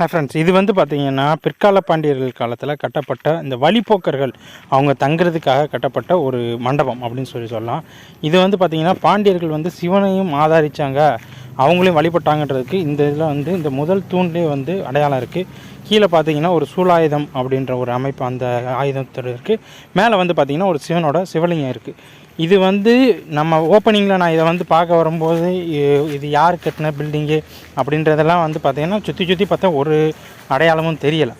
Hi friends இது வந்து பார்த்தீங்கன்னா பிற்கால பாண்டியர்கள் காலத்தில் கட்டப்பட்ட இந்த வழிப்போக்கர்கள் அவங்க தங்குறதுக்காக கட்டப்பட்ட ஒரு மண்டபம் அப்படின்னு சொல்லி சொல்லலாம். இது வந்து பார்த்திங்கன்னா பாண்டியர்கள் வந்து சிவனையும் ஆதரித்தாங்க அவங்களையும் வழிபட்டாங்கன்றதுக்கு இந்த இதில் வந்து இந்த முதல் தூண்லேயே வந்து அடையாளம் இருக்குது. கீழே பார்த்தீங்கன்னா ஒரு சூலாயுதம் அப்படின்ற ஒரு அமைப்பு அந்த ஆயுதத்தோட இருக்குது. மேலே வந்து பார்த்திங்கன்னா ஒரு சிவனோட சிவலிங்கம் இருக்குது. இது வந்து நம்ம ஓப்பனிங்கில் நான் இதை வந்து பார்க்க வரும்போது இது யார் கட்டின பில்டிங்கு அப்படின்றதெல்லாம் வந்து பார்த்திங்கன்னா சுற்றி சுற்றி பார்த்தா ஒரு அடையாளமும் தெரியலை.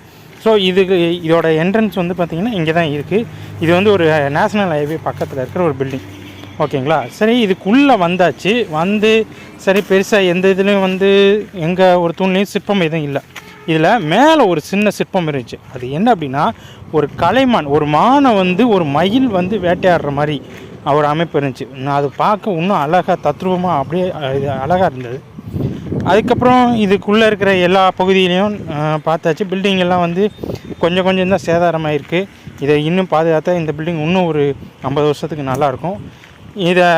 ஸோ இதுக்கு இதோட என்ட்ரன்ஸ் வந்து பார்த்திங்கன்னா இங்கே தான் இருக்குது. இது வந்து ஒரு நேஷ்னல் ஹைவே பக்கத்தில் இருக்கிற ஒரு பில்டிங் ஓகேங்களா? சரி இதுக்குள்ளே வந்தாச்சு. வந்து சரி பெருசாக எந்த இதுலேயும் வந்து எங்கள் ஒரு தூண்லேயும் சிற்பம் எதுவும் இல்லை. இதில் மேலே ஒரு சின்ன சிற்பம் இருந்துச்சு. அது என்ன அப்படின்னா ஒரு கலைமான் ஒரு மானை வந்து ஒரு மயில் வந்து வேட்டையாடுற மாதிரி ஒரு அமைப்பு இருந்துச்சு. நான் அது பார்க்க இன்னும் அழகாக தத்ரூபமாக அப்படியே அழகாக இருந்தது. அதுக்கப்புறம் இதுக்குள்ளே இருக்கிற எல்லா பகுதியிலையும் பார்த்தாச்சு. பில்டிங் எல்லாம் வந்து கொஞ்சம் கொஞ்சம் தான் சேதாரமாயிருக்கு. இதை இன்னும் பாதுகாத்தா இந்த பில்டிங் இன்னும் ஒரு ஐம்பது வருஷத்துக்கு நல்லாயிருக்கும். இதை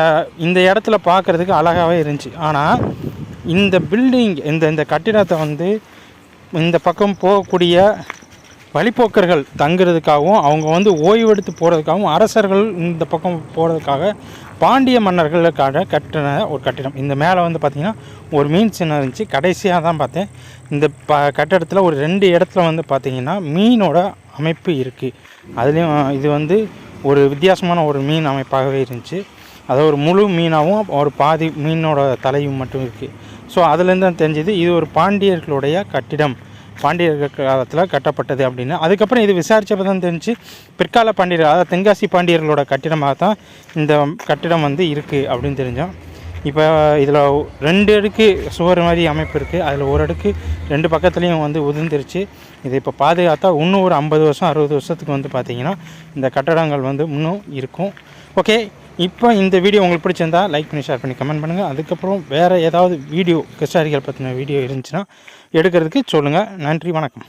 இந்த இடத்துல பார்க்குறதுக்கு அழகாகவே இருந்துச்சு. ஆனால் இந்த பில்டிங் இந்த இந்த கட்டிடத்தை வந்து இந்த பக்கம் போகக்கூடிய வழிப்போக்கர்கள் தங்குறதுக்காகவும் அவங்க வந்து ஓய்வெடுத்து போகிறதுக்காகவும் அரசர்கள் இந்த பக்கம் போகிறதுக்காக பாண்டிய மன்னர்களுக்காக கட்டின ஒரு கட்டிடம். இந்த மேலே வந்து பார்த்திங்கன்னா ஒரு மீன் சின்னம் இருந்துச்சு. கடைசியாக தான் பார்த்தேன். இந்த ப கட்டடத்தில் ஒரு ரெண்டு இடத்துல வந்து பார்த்திங்கன்னா மீனோட அமைப்பு இருக்குது அதுலேயும் இது வந்து ஒரு வித்தியாசமான ஒரு மீன் அமைப்பாகவே இருந்துச்சு. அதாவது ஒரு முழு மீனாகவும் ஒரு பாதி மீனோட தலையும் மட்டும் இருக்குது ஸோ அதுலேருந்து தான் தெரிஞ்சது இது ஒரு பாண்டியர்களுடைய கட்டிடம். பாண்டியர்கள் காலத்தில் கட்டப்பட்டது அப்படின்னு. அதுக்கப்புறம் இது விசாரித்தப்போ தான் தெரிஞ்சு பிற்கால பாண்டியர்கள் அதாவது தென்காசி பாண்டியர்களோட கட்டிடமாக தான் இந்த கட்டிடம் வந்து இருக்குது அப்படின்னு தெரிஞ்சோம். இப்போ இதில் ரெண்டு அடுக்கு சுவர் மாதிரி அமைப்பு இருக்குது அதில் ஒரு அடுக்கு ரெண்டு பக்கத்துலேயும் வந்து உதிர்ந்துருச்சு. இதை இப்போ பாதுகாத்தா இன்னும் ஒரு ஐம்பது வருஷம் அறுபது வருஷத்துக்கு வந்து பார்த்திங்கன்னா இந்த கட்டடங்கள் வந்து இன்னும் இருக்கும். ஓகே இப்போ இந்த வீடியோ உங்களுக்கு பிடிச்சிருந்தா லைக் பண்ணி ஷேர் பண்ணி கமெண்ட் பண்ணுங்கள் அதுக்கப்புறம் வேறு ஏதாவது வீடியோ கிருஷ்ணாரிகள் பற்றின வீடியோ இருந்துச்சுன்னா எடுக்கிறதுக்கு சொல்லுங்கள் நன்றி வணக்கம்.